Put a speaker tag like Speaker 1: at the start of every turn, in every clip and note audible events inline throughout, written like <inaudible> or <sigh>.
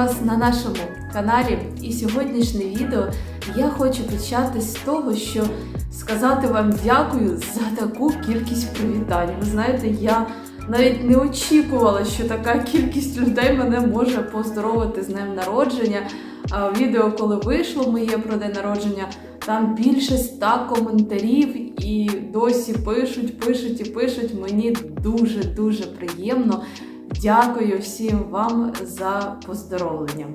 Speaker 1: Вас на нашому каналі. І сьогоднішнє відео я хочу почати з того, що сказати вам дякую за таку кількість привітань. Ви знаєте, я навіть не очікувала, що така кількість людей мене може поздоровити з днем народження. А відео, коли вийшло моє про день народження, там більше ста коментарів і досі пишуть, пишуть і пишуть. Мені дуже дуже приємно. Дякую всім вам за поздоровлення.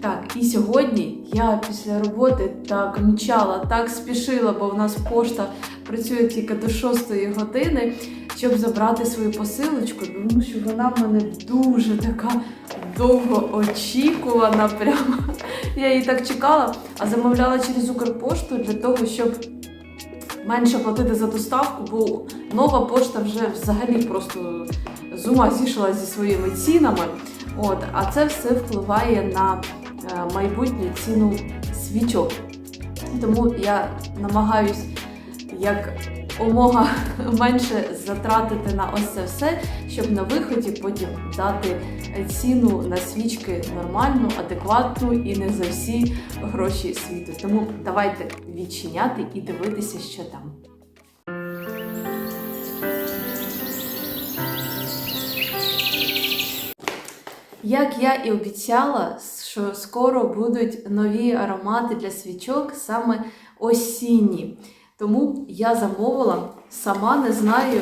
Speaker 1: Так, і сьогодні я після роботи так мчала, так спішила, бо в нас пошта працює тільки до 6 години, щоб забрати свою посилочку, тому що вона в мене дуже така довго очікувана. Прямо я її так чекала, а замовляла через Укрпошту для того, щоб менше платити за доставку, бо нова пошта вже взагалі просто з ума зійшла зі своїми цінами. От, а це все впливає на е, майбутню ціну свічок. Тому я намагаюсь як омога <laughs> менше затратити на ось це все, щоб на виході потім дати ціну на свічки нормальну, адекватну і не за всі гроші світу. Тому давайте відчиняти і дивитися, що там. Як я і обіцяла, що скоро будуть нові аромати для свічок, саме осінні. Тому я замовила, сама не знаю,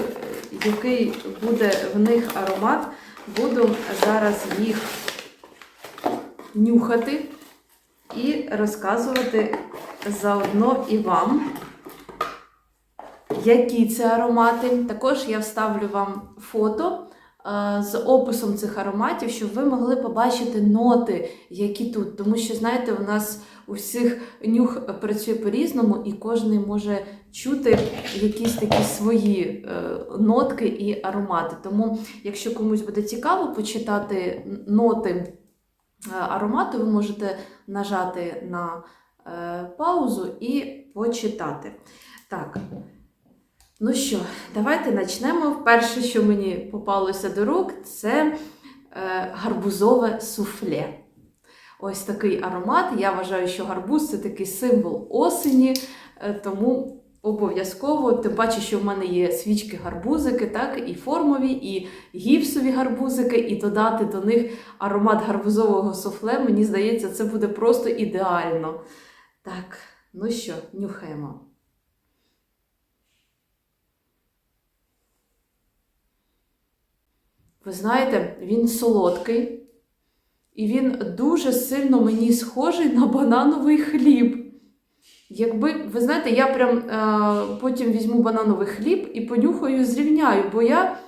Speaker 1: який буде в них аромат. Буду зараз їх нюхати і розказувати заодно і вам, які це аромати. Також я вставлю вам фото з описом цих ароматів, щоб ви могли побачити ноти, які тут. Тому що, знаєте, у нас у всіх нюх працює по-різному, і кожен може чути якісь такі свої е, нотки і аромати. Тому, якщо комусь буде цікаво почитати ноти е, аромату, ви можете нажати на е, паузу і почитати. Так. Ну що, давайте почнемо. Перше, що мені попалося до рук, це е, гарбузове суфле. Ось такий аромат. Я вважаю, що гарбуз це такий символ осені, е, тому обов'язково, тим паче, що в мене є свічки-гарбузики, так, і формові, і гіпсові гарбузики, і додати до них аромат гарбузового суфле, мені здається, це буде просто ідеально. Так, ну що, нюхаємо. Ви знаєте, він солодкий, і він дуже сильно мені схожий на банановий хліб. Якби, ви знаєте, я прям е, потім візьму банановий хліб і понюхаю, зрівняю, бо я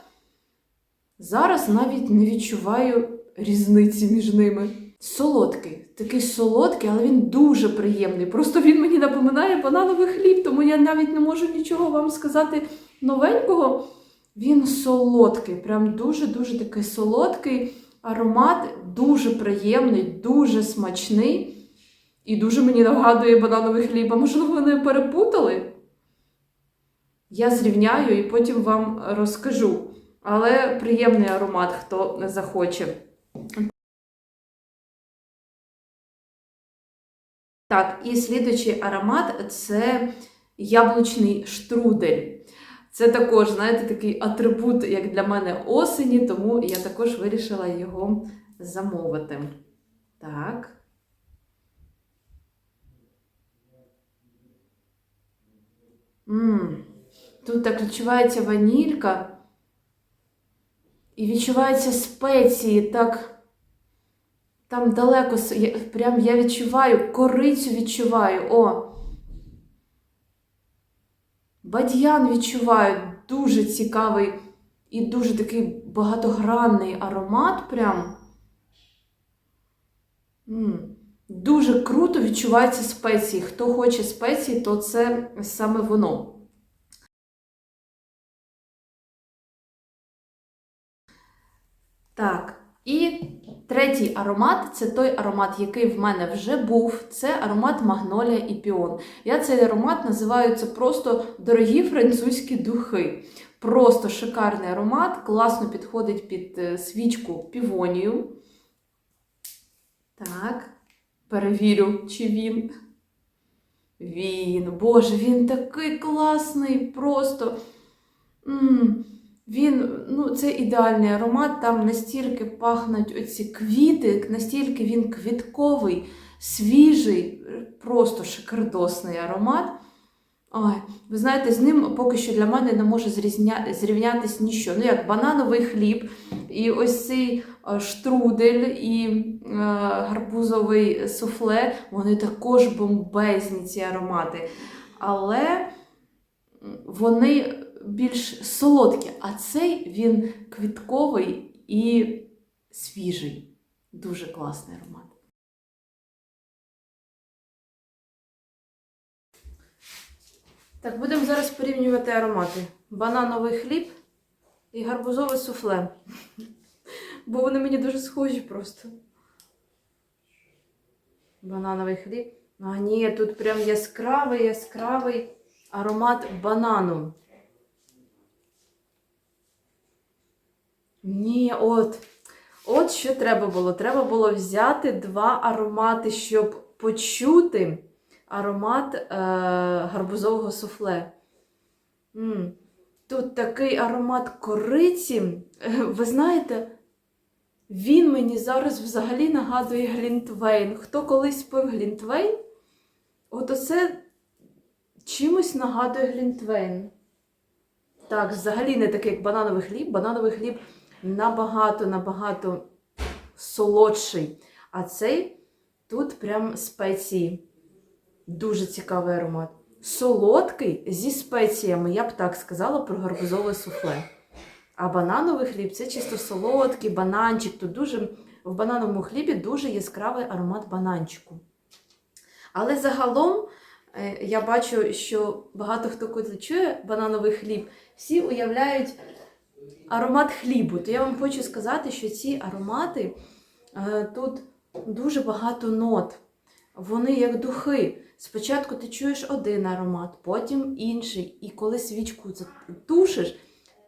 Speaker 1: зараз навіть не відчуваю різниці між ними. Солодкий, такий солодкий, але він дуже приємний. Просто він мені напоминає банановий хліб, тому я навіть не можу нічого вам сказати новенького. Він солодкий, прям дуже-дуже такий солодкий аромат, дуже приємний, дуже смачний. І дуже мені нагадує банановий хліб. А можливо, ви не перепутали? Я зрівняю і потім вам розкажу. Але приємний аромат, хто не захоче. Так, і слідуючий аромат це яблучний штрудель. Це також, знаєте, такий атрибут, як для мене осені, тому я також вирішила його замовити. Так. Ммм, Тут так відчувається ванілька. І відчуваються спеції, так. Там далеко, прям я відчуваю, корицю відчуваю. О! Бадьян відчуваю дуже цікавий і дуже такий багатогранний аромат. Прям. Дуже круто відчуваються спеції. Хто хоче спеції, то це саме воно. Так, і третій аромат це той аромат, який в мене вже був. Це аромат Магнолія і Піон. Я цей аромат називаю це просто дорогі французькі духи. Просто шикарний аромат, класно підходить під свічку півонію. Так, перевірю, чи він. Він, боже, він такий класний, просто. м він, ну, це ідеальний аромат, там настільки пахнуть оці квіти, настільки він квітковий, свіжий, просто шикардосний аромат. Ой, ви знаєте, з ним поки що для мене не може зрізня... зрівнятись ніщо. Ну, як банановий хліб, і ось цей е, штрудель, і е, гарбузовий суфле, вони також бомбезні, ці аромати. Але вони більш солодкі, а цей він квітковий і свіжий. Дуже класний аромат. Так, будемо зараз порівнювати аромати. Банановий хліб і гарбузове суфле. Бо вони мені дуже схожі просто. Банановий хліб. А ні, тут прям яскравий, яскравий аромат банану. Ні, от. От що треба було. Треба було взяти два аромати, щоб почути аромат е, гарбузового суфле. М. Тут такий аромат кориці. Е, Ви знаєте, він мені зараз взагалі нагадує Глінтвейн. Хто колись пив Глінтвейн? От оце чимось нагадує Глінтвейн. Так, взагалі не такий, як банановий хліб. Банановий хліб набагато-набагато солодший. А цей тут прям спеції. Дуже цікавий аромат. Солодкий зі спеціями, я б так сказала про гарбузове суфле. А банановий хліб це чисто солодкий, бананчик. Тут дуже в банановому хлібі дуже яскравий аромат бананчику. Але загалом е, я бачу, що багато хто коли чує банановий хліб, всі уявляють аромат хлібу. То я вам хочу сказати, що ці аромати е, тут дуже багато нот. Вони як духи. Спочатку ти чуєш один аромат, потім інший. І коли свічку тушиш,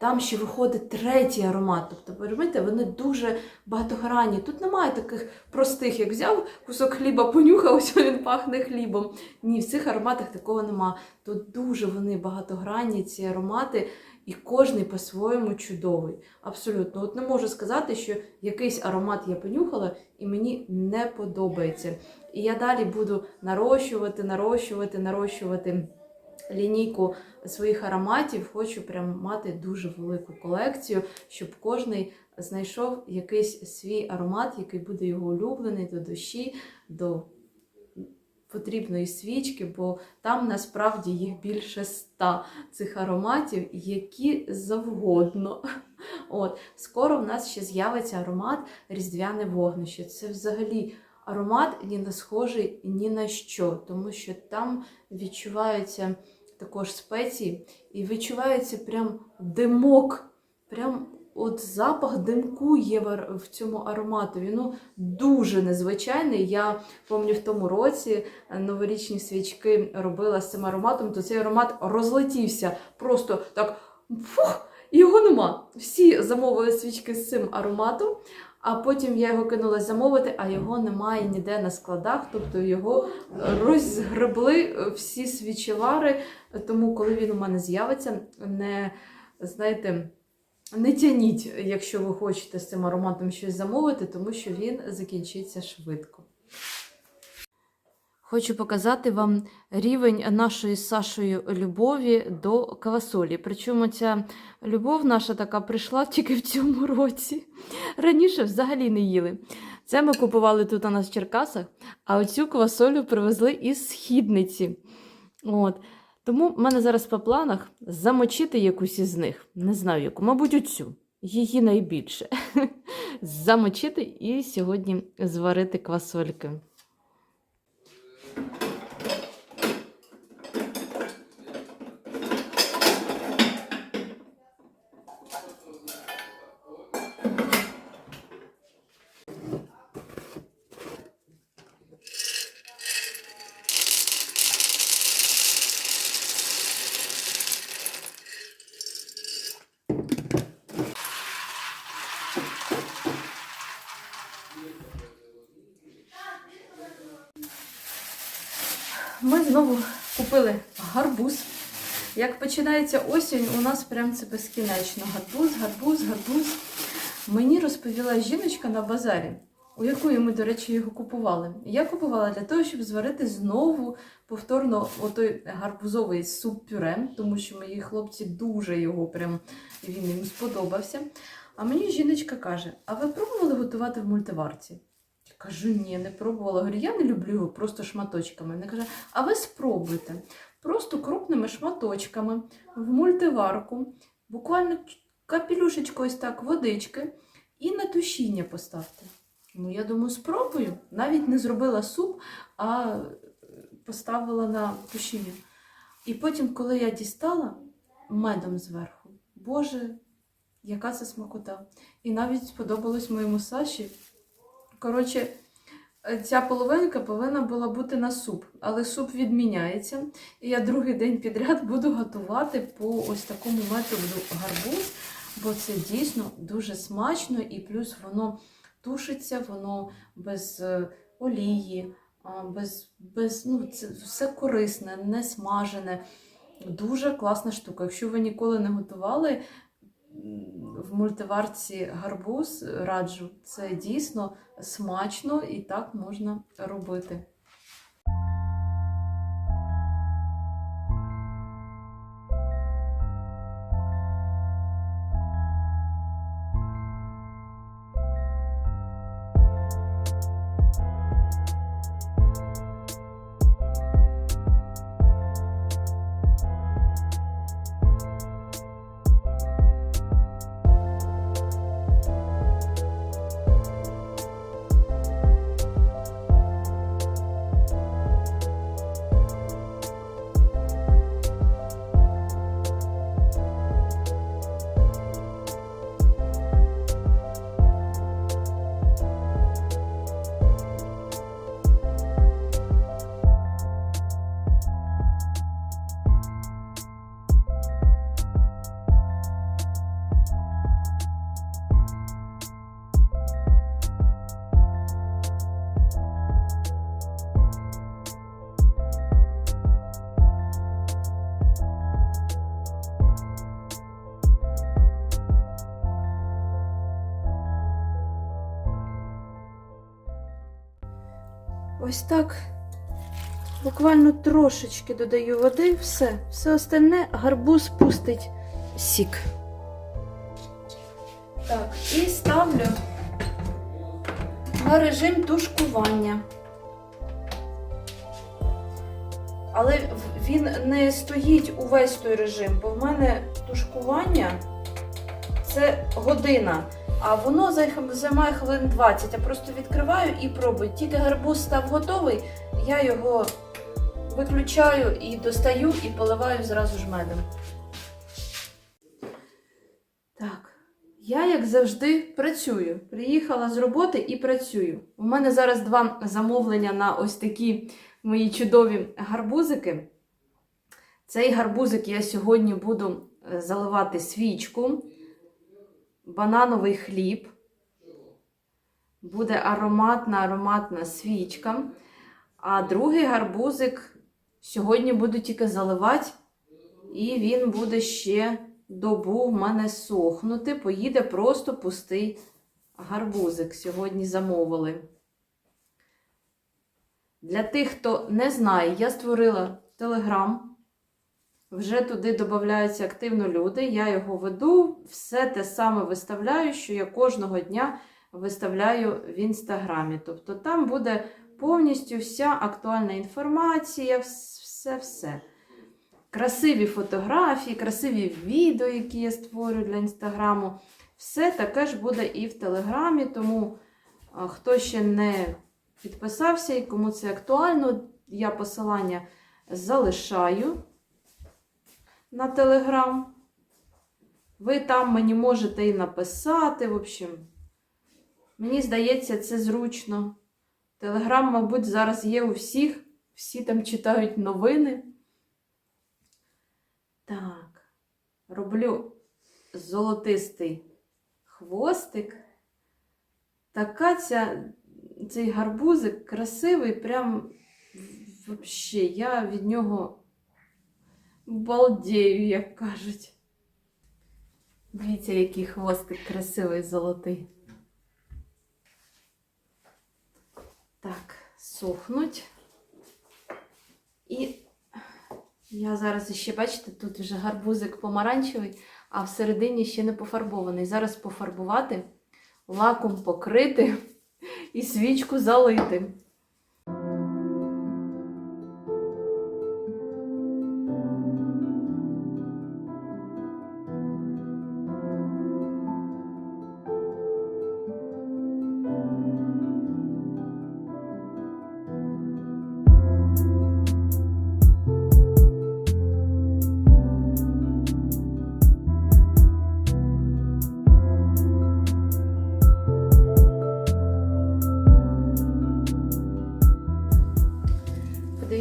Speaker 1: там ще виходить третій аромат. Тобто, розумієте, вони дуже багатогранні. Тут немає таких простих, як взяв кусок хліба, понюхав, <laughs> ось він пахне хлібом. Ні, в цих ароматах такого нема. Тут дуже вони багатогранні, ці аромати, і кожний по-своєму чудовий. Абсолютно. От не можу сказати, що якийсь аромат я понюхала і мені не подобається. І я далі буду нарощувати, нарощувати, нарощувати лінійку своїх ароматів. Хочу прям мати дуже велику колекцію, щоб кожний знайшов якийсь свій аромат, який буде його улюблений до душі, до потрібної свічки, бо там насправді їх більше ста цих ароматів, які завгодно. <laughs> От, Скоро в нас ще з'явиться аромат Різдвяне вогнище. Це взагалі аромат ні не схожий ні на що, тому що там відчуваються також спеції і відчувається прям димок. Прям от запах димку є в цьому ароматові. Ну, дуже незвичайний. Я пам'ятаю, в тому році новорічні свічки робила з цим ароматом, то цей аромат розлетівся. Просто так фух, його нема. Всі замовили свічки з цим ароматом. А потім я його кинула замовити, а його немає ніде на складах, тобто його розгребли всі свічевари. Тому, коли він у мене з'явиться, не знаєте, не тяніть, якщо ви хочете з цим ароматом щось замовити, тому що він закінчиться швидко. Хочу показати вам рівень нашої з Сашою любові до квасолі. Причому ця любов наша така прийшла тільки в цьому році. Раніше взагалі не їли. Це ми купували тут у нас в Черкасах, а оцю квасолю привезли із східниці. От. Тому в мене зараз по планах замочити якусь із них. Не знаю яку, мабуть, оцю. Її найбільше. <laughs> Замочити і сьогодні зварити квасольки. Починається осінь, у нас прям це безкінечно. Гарбуз, гарбуз, гарбуз. Мені розповіла жіночка на базарі, у якої ми, до речі, його купували. Я купувала для того, щоб зварити знову повторно отой гарбузовий суп-пюре, тому що мої хлопці дуже його прям він їм сподобався. А мені жіночка каже: А ви пробували готувати в мультиварці? Я кажу, ні, не пробувала. Говорю, я не люблю його просто шматочками. Вона каже, а ви спробуйте. Просто крупними шматочками в мультиварку, буквально капелюшечку ось так водички і на тушіння поставте. Ну, я думаю, спробую. Навіть не зробила суп, а поставила на тушіння. І потім, коли я дістала медом зверху, Боже, яка це смакота. І навіть сподобалось моєму Саші. Коротше, ця половинка повинна була бути на суп, але суп відміняється. І я другий день підряд буду готувати по ось такому методу гарбуз, бо це дійсно дуже смачно, і плюс воно тушиться, воно без е, олії, без, без, ну, це все корисне, не смажене. Дуже класна штука. Якщо ви ніколи не готували в мультиварці гарбуз, раджу, це дійсно смачно і так можна робити. Ось так. Буквально трошечки додаю води, все. Все остальне гарбуз пустить сік. Так, і ставлю на режим тушкування. Але він не стоїть увесь той режим, бо в мене тушкування це година. А воно займає хвилин 20. Я просто відкриваю і пробую. Тільки гарбуз став готовий, я його виключаю і достаю і поливаю зразу ж медом. Так, я, як завжди, працюю. Приїхала з роботи і працюю. У мене зараз два замовлення на ось такі мої чудові гарбузики. Цей гарбузик я сьогодні буду е, заливати свічку банановий хліб. Буде ароматна ароматна свічка. А другий гарбузик сьогодні буду тільки заливати, і він буде ще добу в мене сохнути. Поїде просто пустий гарбузик. Сьогодні замовили. Для тих, хто не знає, я створила телеграм. Вже туди додаються активно люди. Я його веду, все те саме виставляю, що я кожного дня виставляю в інстаграмі. Тобто там буде повністю вся актуальна інформація, все-все. Красиві фотографії, красиві відео, які я створюю для інстаграму. Все таке ж буде і в телеграмі. Тому хто ще не підписався і кому це актуально, я посилання залишаю на Телеграм. Ви там мені можете і написати. В общем, мені здається, це зручно. Телеграм, мабуть, зараз є у всіх. Всі там читають новини. Так, роблю золотистий хвостик. Така ця, цей гарбузик красивий, прям Вообще, я від нього балдею, як кажуть. Дивіться, який хвостик красивий золотий. Так, сохнуть. І я зараз ще, бачите, тут вже гарбузик помаранчевий, а всередині ще не пофарбований. Зараз пофарбувати, лаком покрити і свічку залити.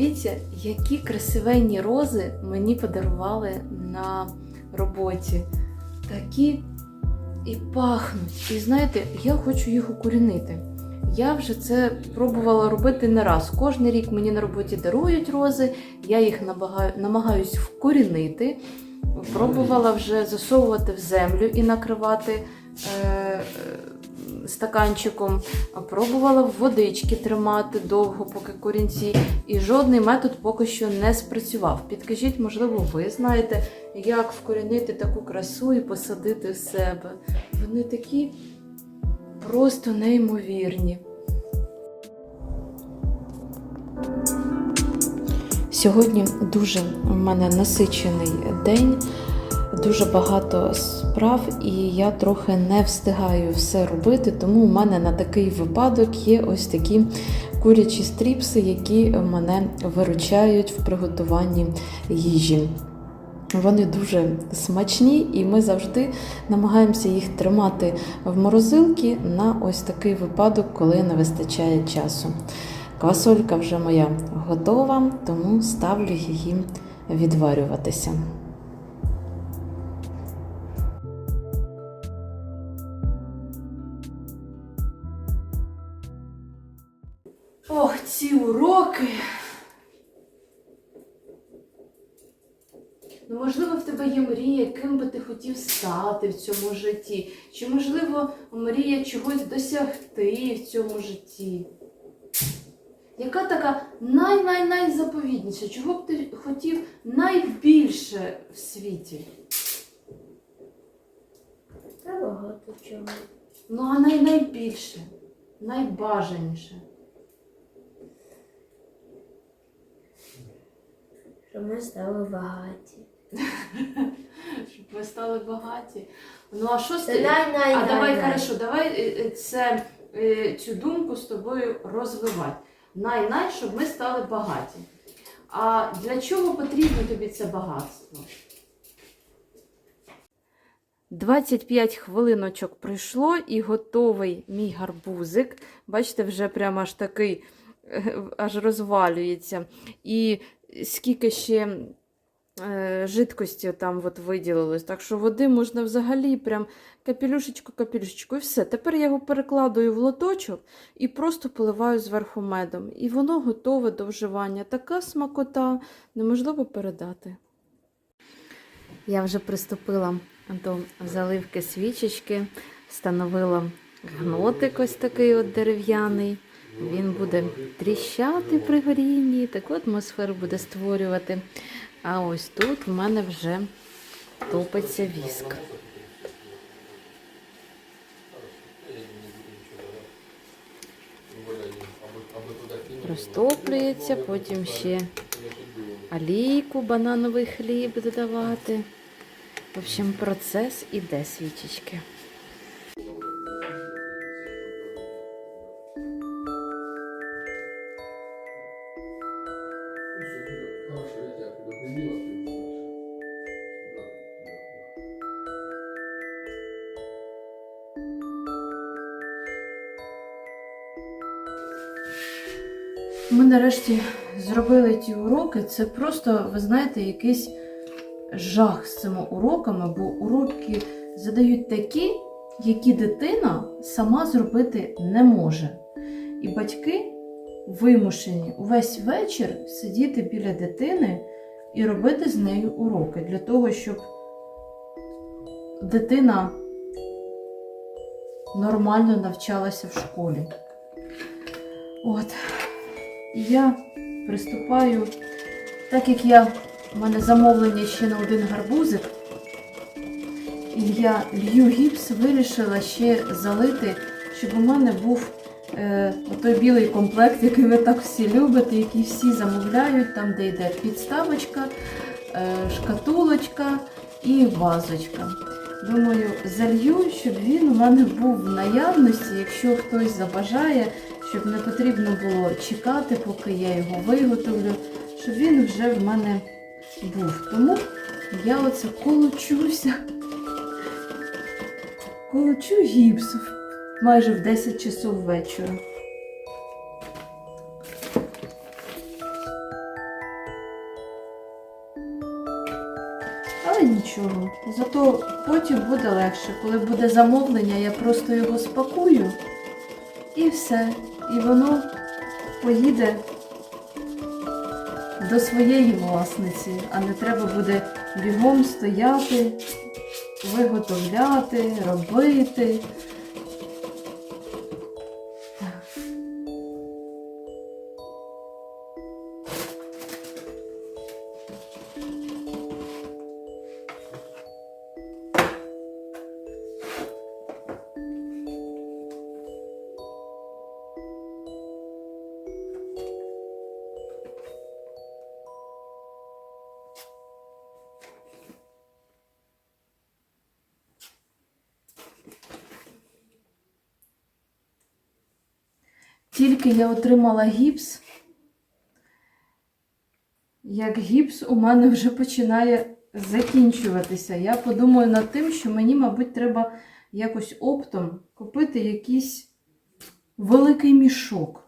Speaker 1: Подивіться, які красивенні рози мені подарували на роботі. Такі і пахнуть. І знаєте, я хочу їх укорінити. Я вже це пробувала робити не раз. Кожний рік мені на роботі дарують рози, я їх набагаю, намагаюсь вкорінити. Пробувала вже засовувати в землю і накривати е, стаканчиком. Пробувала в водички тримати довго, поки корінці. І жодний метод поки що не спрацював. Підкажіть, можливо, ви знаєте, як вкорінити таку красу і посадити в себе. Вони такі просто неймовірні. Сьогодні дуже у мене насичений день, дуже багато справ, і я трохи не встигаю все робити, тому у мене на такий випадок є ось такі курячі стріпси, які мене виручають в приготуванні їжі. Вони дуже смачні, і ми завжди намагаємося їх тримати в морозилці на ось такий випадок, коли не вистачає часу. Квасолька вже моя готова, тому ставлю її відварюватися. Ох, ці уроки. Ну, можливо, в тебе є мрія, ким би ти хотів стати в цьому житті. Чи, можливо, мрія чогось досягти в цьому житті? Яка така най-най-найзаповідніша? Чого б ти хотів найбільше в світі?
Speaker 2: Та багато чого.
Speaker 1: Ну, а най-найбільше, найбажаніше.
Speaker 2: Щоб ми стали багаті. <laughs>
Speaker 1: Щоб ви стали багаті. Ну, а що з ти? А давай, хорошо, давай е, е, це, е, цю думку з тобою розвивати. Най-най, щоб ми стали багаті. А для чого потрібно тобі це багатство? 25 хвилиночок пройшло і готовий мій гарбузик. Бачите, вже прямо аж такий <laughs> аж розвалюється. І скільки ще е, жидкості там от виділилось. Так що води можна взагалі прям капелюшечку, капелюшечку, і все. Тепер я його перекладую в лоточок і просто поливаю зверху медом. І воно готове до вживання. Така смакота неможливо передати. Я вже приступила до заливки свічечки, встановила гнотик ось такий от дерев'яний. Він буде тріщати при горінні, таку атмосферу буде створювати. А ось тут в мене вже топиться віск. Розтоплюється, потім ще олійку, банановий хліб додавати. В общем, процес іде свічечки. Нарешті зробили ті уроки. Це просто, ви знаєте, якийсь жах з цими уроками, бо уроки задають такі, які дитина сама зробити не може. І батьки вимушені увесь вечір сидіти біля дитини і робити з нею уроки для того, щоб дитина нормально навчалася в школі. От. І я приступаю, так як я, в мене замовлення ще на один гарбузик, і я лью гіпс, вирішила ще залити, щоб у мене був е, той білий комплект, який ви так всі любите, який всі замовляють, там де йде підставочка, е, шкатулочка і вазочка. Думаю, залью, щоб він у мене був в наявності, якщо хтось забажає, щоб не потрібно було чекати, поки я його виготовлю, щоб він вже в мене був. Тому я оце колочуся. Колочу гіпс майже в 10 часов вечора. Але нічого. Зато потім буде легше. Коли буде замовлення, я просто його спакую і все. І воно поїде до своєї власниці, а не треба буде бігом стояти, виготовляти, робити. Тільки я отримала гіпс, як гіпс у мене вже починає закінчуватися. Я подумаю над тим, що мені, мабуть, треба якось оптом купити якийсь великий мішок.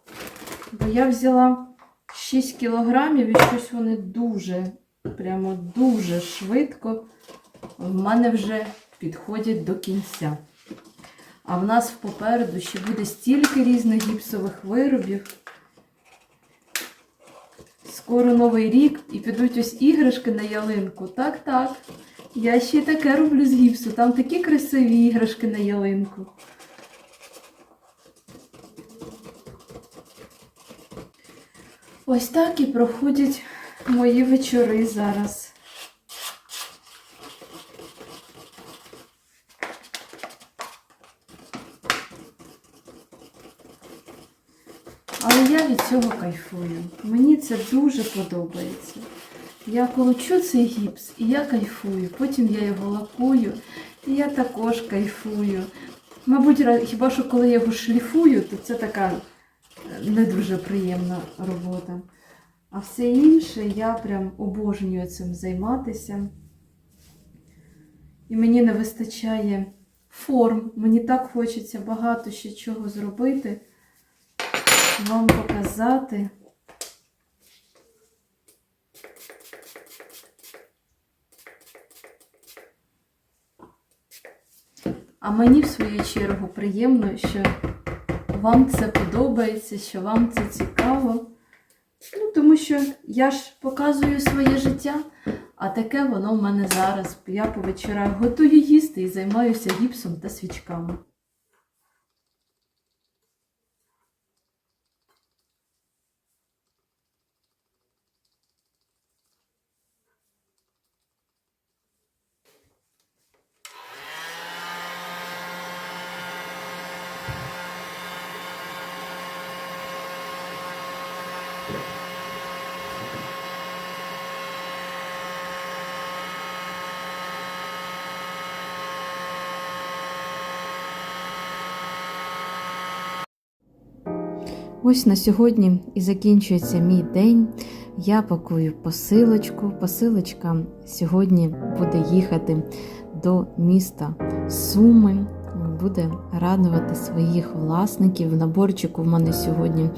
Speaker 1: Бо я взяла 6 кілограмів і щось вони дуже, прямо дуже швидко в мене вже підходять до кінця. А в нас попереду ще буде стільки різних гіпсових виробів. Скоро новий рік і підуть ось іграшки на ялинку. Так, так. Я ще таке роблю з гіпсу. Там такі красиві іграшки на ялинку. Ось так і проходять мої вечори зараз. Але я від цього кайфую. Мені це дуже подобається. Я колочу цей гіпс і я кайфую. Потім я його лакую, і я також кайфую. Мабуть, хіба що коли я його шліфую, то це така е, не дуже приємна робота. А все інше я прям обожнюю цим займатися. І мені не вистачає форм. Мені так хочеться багато ще чого зробити вам показати. А мені в свою чергу приємно, що вам це подобається, що вам це цікаво. Ну, тому що я ж показую своє життя, а таке воно в мене зараз. Я по вечорах готую їсти і займаюся гіпсом та свічками. Ось на сьогодні і закінчується мій день. Я пакую посилочку. Посилочка сьогодні буде їхати до міста Суми, буде радувати своїх власників. В наборчику в мене сьогодні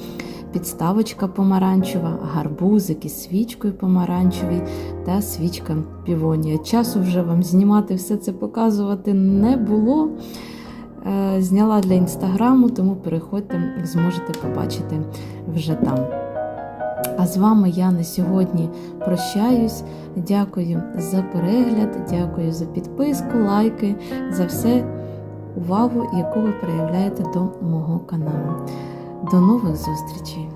Speaker 1: підставочка помаранчева, гарбузик із свічкою помаранчевий та свічка півонія. Часу вже вам знімати все це показувати не було. е, зняла для інстаграму, тому переходьте, зможете побачити вже там. А з вами я на сьогодні прощаюсь. Дякую за перегляд, дякую за підписку, лайки, за все увагу, яку ви проявляєте до мого каналу. До нових зустрічей!